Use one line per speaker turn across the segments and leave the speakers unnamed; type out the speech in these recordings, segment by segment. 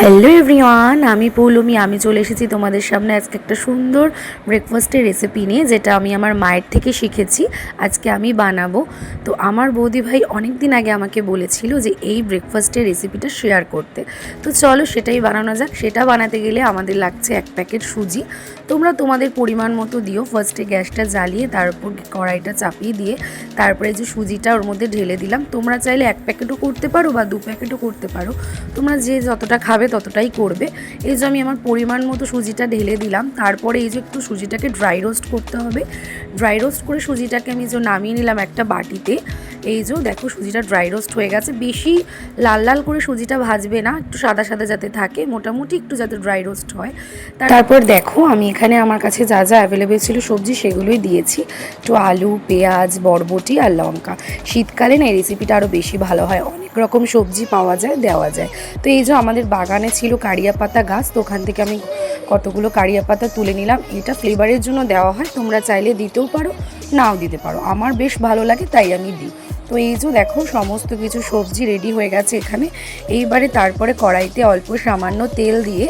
Hello everyone আমি পৌলমি, আমি চলে এসেছি তোমাদের সামনে আজকে একটা সুন্দর ব্রেকফাস্টের রেসিপি নিয়ে, যেটা আমি আমার মায়ের থেকে শিখেছি। আজকে আমি বানাবো। তো আমার বৌদি ভাই অনেক দিন আগে আমাকে বলেছিল যে এই ব্রেকফাস্টের রেসিপিটা শেয়ার করতে। তো চলো সেটাই বানানো যাক। সেটা বানাতে গেলে আমাদের লাগছে এক প্যাকেট সুজি। তোমরা তোমাদের পরিমাণ মতো দিও। ফার্স্টে গ্যাসটা জ্বালিয়ে তার উপর কড়াইটা চাপিয়ে দিয়ে তারপরে যে সুজিটা ওর মধ্যে ঢেলে দিলাম, তোমরা চাইলে এক প্যাকেটও করতে পারো বা দু প্যাকেটও করতে পারো। তোমরা যে যতটা খাবে ততটাই করবে। এই যে আমি আমার পরিমাণ মতো সুজিটা ঢেলে দিলাম, তারপরে এই যে একটু সুজিটাকে ড্রাই রোস্ট করতে হবে। ড্রাই রোস্ট করে সুজিটাকে আমি যে নামিয়ে নিলাম একটা বাটিতে এই যে দেখো সুজিটা ড্রাই রোস্ট হয়ে গেছে। বেশি লাল লাল করে সুজিটা ভাজবে না, একটু সাদা সাদা যাতে থাকে, মোটামুটি একটু যাতে ড্রাই রোস্ট হয়। তারপর দেখো, আমি এখানে আমার কাছে যা যা অ্যাভেলেবেল ছিল সবজি সেগুলোই দিয়েছি। একটু আলু, পেঁয়াজ, বরবটি আর লঙ্কা। শীতকালে না এই রেসিপিটা আরও বেশি ভালো হয়। অনেক রকম সবজি পাওয়া যায়, দেওয়া যায়। তো এই যে আমাদের বাগানে ছিল কারিয়া পাতা গাছ, তো ওখান থেকে আমি কতগুলো কারিয়া পাতা তুলে নিলাম। এটা ফ্লেভারের জন্য দেওয়া হয়। তোমরা চাইলে দিতেও পারো, নাও দিতে পারো। আমার বেশ ভালো লাগে, তাই আমি দিই। তো এই যে দেখো, সমস্ত কিছু সবজি রেডি হয়ে গেছে এখানে। এইবারে তারপরে কড়াইতে অল্প সামান্য তেল দিয়ে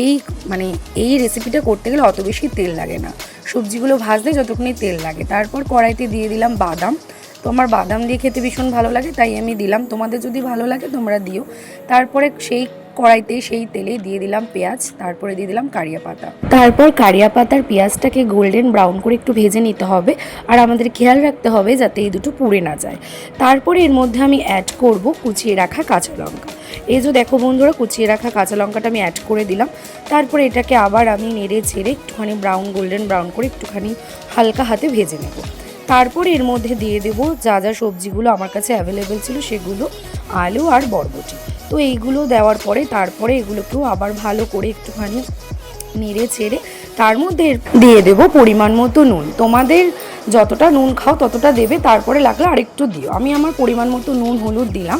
এই মানে এই রেসিপিটা করতে গেলে অত বেশি তেল লাগে না। সবজিগুলো ভাজতে যতক্ষণই তেল লাগে। তারপর কড়াইতে দিয়ে দিলাম বাদাম। তো আমার বাদাম দিয়ে খেতে ভীষণ ভালো লাগে, তাই আমি দিলাম। তোমাদের যদি ভালো লাগে তোমরা দিও। তারপরে সেই কড়াইতে সেই তেলে দিয়ে দিলাম পেঁয়াজ, তারপরে দিয়ে দিলাম কারিয়া পাতা। তারপর কারিয়া পাতার পেঁয়াজটাকে গোল্ডেন ব্রাউন করে একটু ভেজে নিতে হবে আর আমাদের খেয়াল রাখতে হবে যাতে এই দুটো পুড়ে না যায়। তারপরে এর মধ্যে আমি অ্যাড করব কুচিয়ে রাখা কাঁচা লঙ্কা। এই যে দেখো বন্ধুরা, কুচিয়ে রাখা কাঁচা লঙ্কাটা আমি অ্যাড করে দিলাম। তারপরে এটাকে আবার আমি নেড়ে ছেড়ে একটুখানি ব্রাউন গোল্ডেন ব্রাউন করে একটুখানি হালকা হাতে ভেজে নেব। তারপর এর মধ্যে দিয়ে দেবো যা যা সবজিগুলো আমার কাছে অ্যাভেলেবেল ছিল সেগুলো আলু আর বরবটি। তো এইগুলো দেওয়ার পরে তারপরে এগুলোকেও আবার ভালো করে একটুখানি নেড়ে ছেড়ে তার মধ্যে দিয়ে দেবো পরিমাণ মতো নুন। তোমাদের যতটা নুন খাও ততটা দেবে, তারপরে লাগলে আরেকটু দিও। আমি আমার পরিমাণ মতো নুন, হলুদ দিলাম।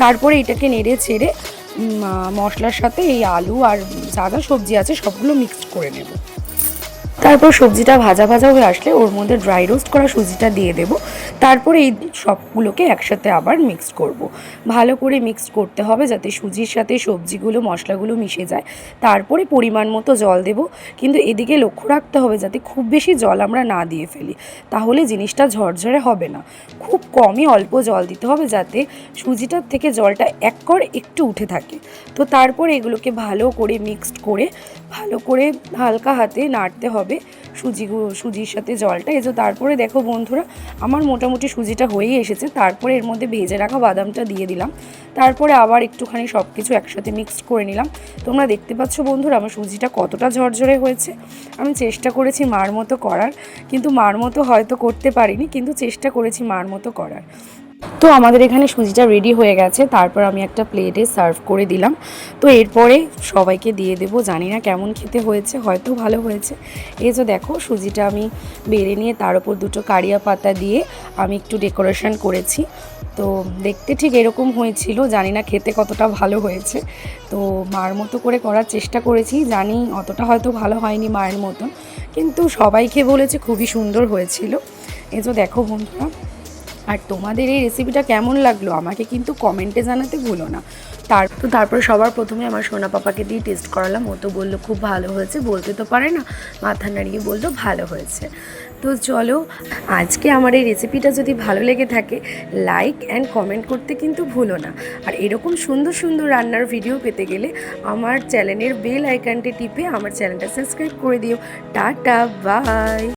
তারপরে এটাকে নেড়ে ছেড়ে মশলার সাথে এই আলু আর যা যা সবজি আছে সবগুলো মিক্সড করে নেব। তারপর সবজিটা ভাজা ভাজা হয়ে আসলে ওর মধ্যে ড্রাই রোস্ট করা সুজিটা দিয়ে দেব। তারপরে এই সবগুলোকে একসাথে আবার মিক্স করব। ভালো করে মিক্স করতে হবে যাতে সুজির সাথে সবজিগুলো, মশলাগুলো মিশে যায়। তারপরে পরিমাণ মতো জল দেব। কিন্তু এদিকে লক্ষ্য রাখতে হবে যাতে খুব বেশি জল আমরা না দিয়ে ফেলি। তাহলে জিনিসটা ঝরঝরে হবে না। খুব কমই অল্প জল দিতে হবে যাতে সুজিটার থেকে জলটা এক কর একটু উঠে থাকে। তো তারপর এগুলোকে ভালো করে মিক্সড করে ভালো করে হালকা হাতে নাড়তে হবে সুজি সুজির সাথে জলটা। এই যে তারপরে দেখো বন্ধুরা, আমার মোটামুটি সুজিটা হয়েই এসেছে। তারপরে এর মধ্যে ভেজে রাখা বাদামটা দিয়ে দিলাম। তারপরে আবার একটুখানি সব কিছু একসাথে মিক্সড করে নিলাম। তোমরা দেখতে পাচ্ছ বন্ধুরা, আমার সুজিটা কতটা ঝরঝরে হয়েছে। আমি চেষ্টা করেছি মার মতো করার, কিন্তু মার মতো হয়তো করতে পারিনি, কিন্তু চেষ্টা করেছি মার মতো করার। তো আমাদের এখানে সুজিটা রেডি হয়ে গেছে, তারপর আমি একটা প্লেটে সার্ভ করে দিলাম। তো এরপরে সবাইকে দিয়ে দেবো, জানি না কেমন খেতে হয়েছে, হয়তো ভালো হয়েছে। এই যে দেখো, সুজিটা আমি বেড়ে নিয়ে তার উপর দুটো কারিয়া পাতা দিয়ে আমি একটু ডেকোরেশন করেছি। তো দেখতে ঠিক এরকম হয়েছিল, জানি না খেতে কতটা ভালো হয়েছে। তো মার মতো করে করার চেষ্টা করেছি, জানি অতটা হয়তো ভালো হয়নি মায়ের মতন। কিন্তু সবাইকে বলেছে খুবই সুন্দর হয়েছিল। এই যে দেখো বন্ধুরা আর তোমাদের এই রেসিপিটা কেমন লাগল? আমাকে কিন্তু কমেন্টে জানাতে ভুলো না। তার তো তারপরে সবার প্রথমে আমার সোনা পাপাকে দিয়ে টেস্ট করালাম। ও তো বলল, খুব ভালো হয়েছে। বলতে তো পারে না, মাথা নাড়িয়ে বলল, ভালো হয়েছে। তো চলো, আজকে আমার এই রেসিপিটা যদি ভালো লেগে থাকে লাইক অ্যান্ড কমেন্ট করতে কিন্তু ভুলো না। আর এরকম সুন্দর সুন্দর রান্নার ভিডিও পেতে গেলে আমার চ্যানেলের বেল আইকনটি টিপে আমার চ্যানেলটা সাবস্ক্রাইব করে দিও। Tata bye